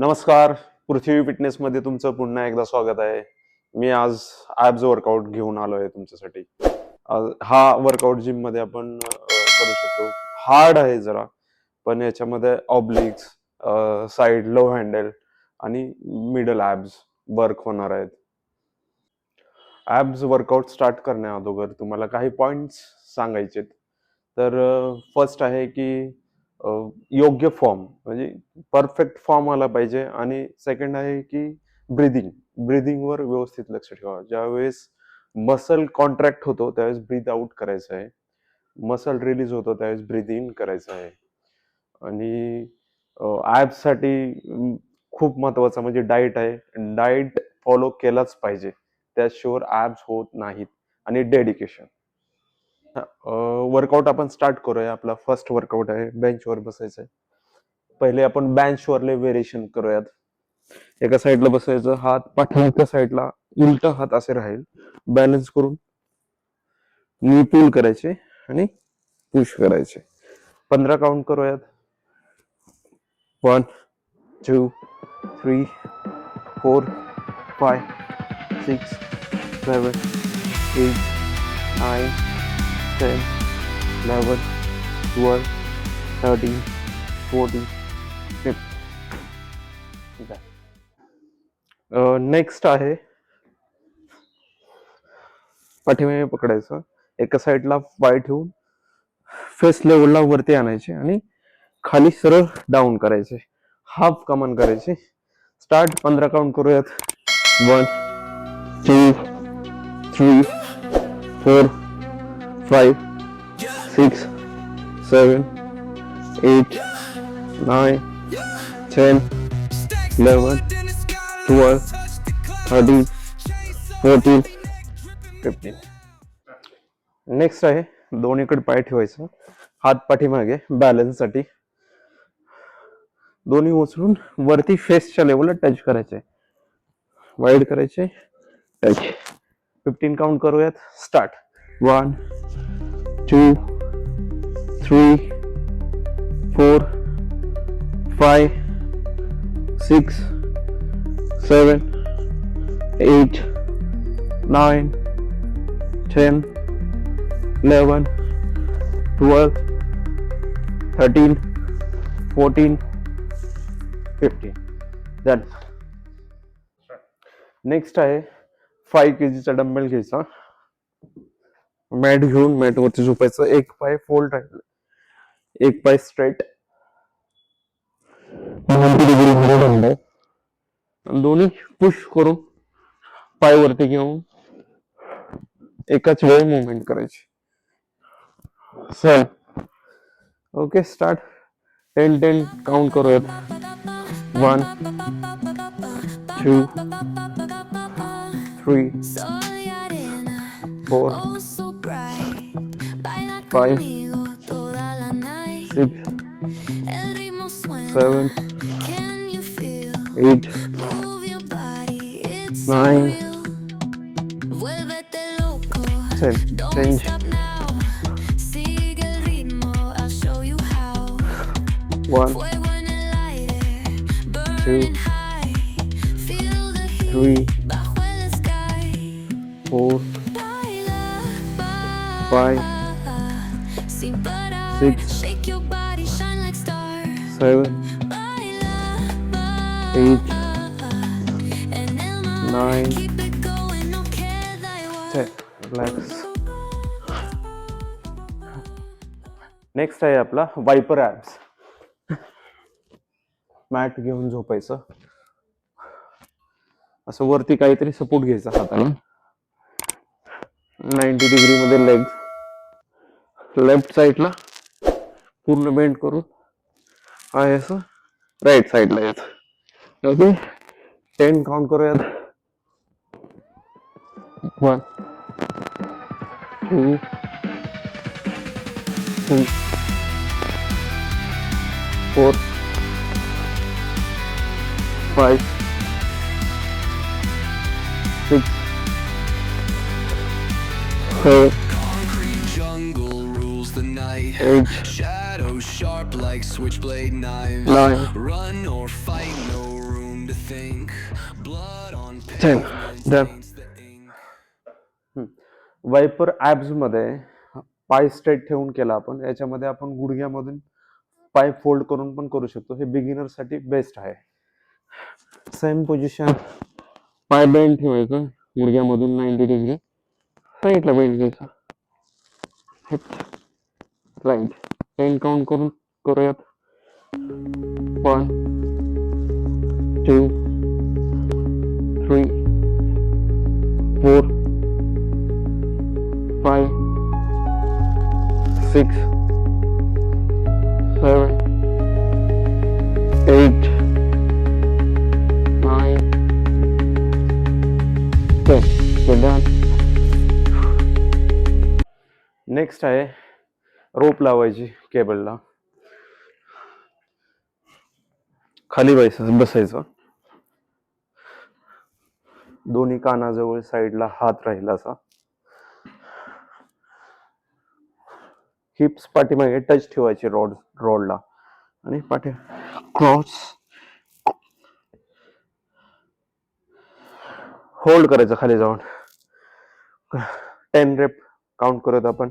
नमस्कार. पृथ्वी फिटनेस मध्ये तुमचं पुन्हा एकदा स्वागत आहे. मी आज ॲब्ज वर्कआउट घेऊन आलो आहे तुमच्यासाठी. हा वर्कआउट जिममध्ये आपण करू शकतो. हार्ड आहे जरा पण याच्यामध्ये ऑब्लिक्स साइड लो हँडल आणि मिडल ॲब्स वर्क होणार आहेत. ॲब्स वर्कआउट स्टार्ट करण्या अगोदर तुम्हाला काही पॉइंट्स सांगायचे तर फर्स्ट आहे की योग्य फॉर्म म्हणजे परफेक्ट फॉर्म आला पाहिजे. आणि सेकंड आहे की ब्रिदिंग ब्रिदिंगवर व्यवस्थित लक्ष ठेवा. ज्यावेळेस मसल कॉन्ट्रॅक्ट होतो त्यावेळेस ब्रीद आउट करायचं आहे. मसल रिलीज होतो त्यावेळेस ब्रीद इन करायचं आहे. आणि ॲपसाठी खूप महत्वाचं म्हणजे डाएट आहे. डाएट फॉलो केलाच पाहिजे. त्याशिवाय ॲप्स होत नाहीत. आणि डेडिकेशन वर्कआउट आपण स्टार्ट करूया. आपला फर्स्ट वर्कआउट आहे. बेंचवर बसायचं पहिले आपण बेंचवरले व्हेरिएशन करूयात. एका साईडला बसायचं हात पाठीमागच्या साईडला उलट हात असे राहील. बॅलन्स करून नी पुल करायचे आणि पुश करायचे. पंधरा काउंट करूयात. One two three four five six seven eight nine ten eleven twelve thirteen fourteen fifteen next आहे. पाठीमागे पकडायचं. एका साईडला पाय ठेवून फेस लेवलला वरती आणायचे आणि खाली सरळ डाऊन करायचे. हाफ कमान करायचे. स्टार्ट पंधरा काउंट करूयात. One two three four five six seven eight nine ten, eleven twelve, thirteen, fourteen fifteen next आहे दोन्हीकडे पाय ठेवायचं. हात पाठीमागे बॅलन्ससाठी दोन्ही उचलून वरती फेसच्या लेवलला टच करायचे. वाईड करायचे. टच फिफ्टीन काउंट करूयात. Start one, two, three, four, five, six, seven, eight, nine, ten, eleven, twelve, thirteen, fourteen, fifteen. Done. Next, I 5 kg dumbbell case. Huh? Mat घेऊन मॅट वरती झोपायचं एक पाय फोल्ड राहील एक पाय स्ट्रेट दोन्ही पुश करून पाय वरती घेऊन एकाच वेळी मुवमेंट करायची sir okay start ten ten count करूयात one two three four five, six, seven, eight, nine, ten. Change. One, two, three, six, seven, eight, next आहे आपला वायपर ॲप्स मॅट घेऊन झोपायचं. असं वरती काहीतरी सपोर्ट घ्यायचा हाताने. नाईन्टी डिग्रीमध्ये लेग लेफ्ट साईडला पूर्ण बेंड करून. आहे असं. राईट साईडला येत. ओके टेन काउंट करूयात. One two three four five six seven, Concrete sharp like switchblade knives. nine, Run or fight, no to think. Blood on Ten. Done. Wiper ऍब्समध्ये पाय straight ठेवून केला आपण. याच्यामध्ये आपण गुडघ्यामधून पाय फोल्ड करून पण करू शकतो. हे बिगिनरसाठी बेस्ट आहे. सेम पोझिशन पाय बेंड ठेवायचं. गुडघ्यामधून नाईन्टी डिग्री साईडला बेंड घ्यायचा राईट टेन काउंट करून करूयात one two three four five, six, seven, eight, nine, ten. We're done. Next आहे रोप लावायची केबलला. खाली बसायचं बसायचं. दोन्ही कानाजवळ साईडला हात राहील असा. हिप्स पाठीमागे टच ठेवायचे रॉड रॉडला. आणि पाठी क्रॉस. होल्ड करायचं खाली जाऊन. टेन रेप काउंट करत आपण.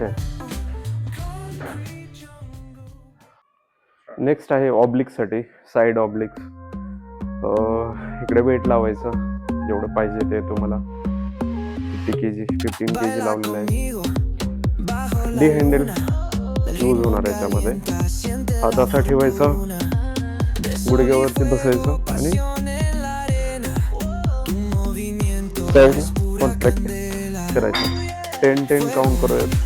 टेन नेक्स्ट आहे ऑब्लिकसाठी साइड ऑब्लिक इकडे वेट लावायचं जेवढं पाहिजे ते तुम्हाला. फिफ्टी के जी फिफ्टीन के जी लावलेलं आहे. D handle. यूज होणार आहे त्यामध्ये. हात असा ठेवायचा गुडघ्यावरती बसायचं आणि साईड कॉन्टॅक्ट. करायचं. टेन टेन काउंट el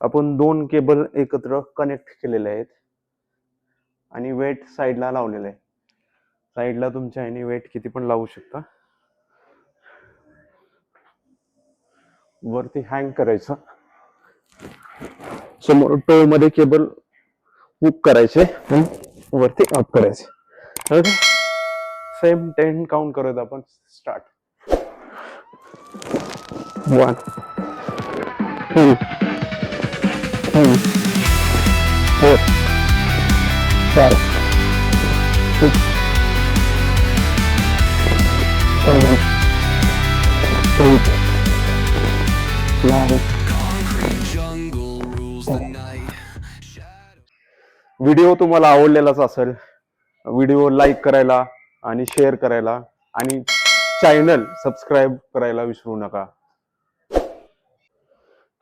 आपण दोन केबल एकत्र कनेक्ट केलेले आहेत. आणि वेट साईडला लावलेलं आहे. साईडला तुमच्या ह्याने वेट किती पण लावू शकता. वरती हँग करायचं. समोर टो मध्ये केबल हुक करायचे. वरती अप करायचे. सेम टेन काउंट करत आपण start one two three four five six seven eight nine Concrete jungle rules the night. Shadow. Video तुम्हाला आवडलेलाच असेल व्हिडिओ लाईक करायला आणि शेअर करायला आणि चॅनल सबस्क्राईब करायला विसरू नका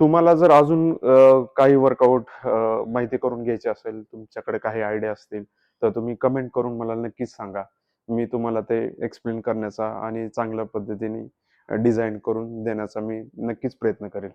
तुम्हाला जर अजून काही वर्कआउट माहिती करून घ्यायची असेल तुमच्याकडे काही आयडिया असतील तर तुम्ही कमेंट करून मला नक्कीच सांगा. मी तुम्हाला ते एक्सप्लेन करण्याचा आणि चांगल्या पद्धतीने डिझाईन करून देण्याचा मी नक्कीच प्रयत्न करेल.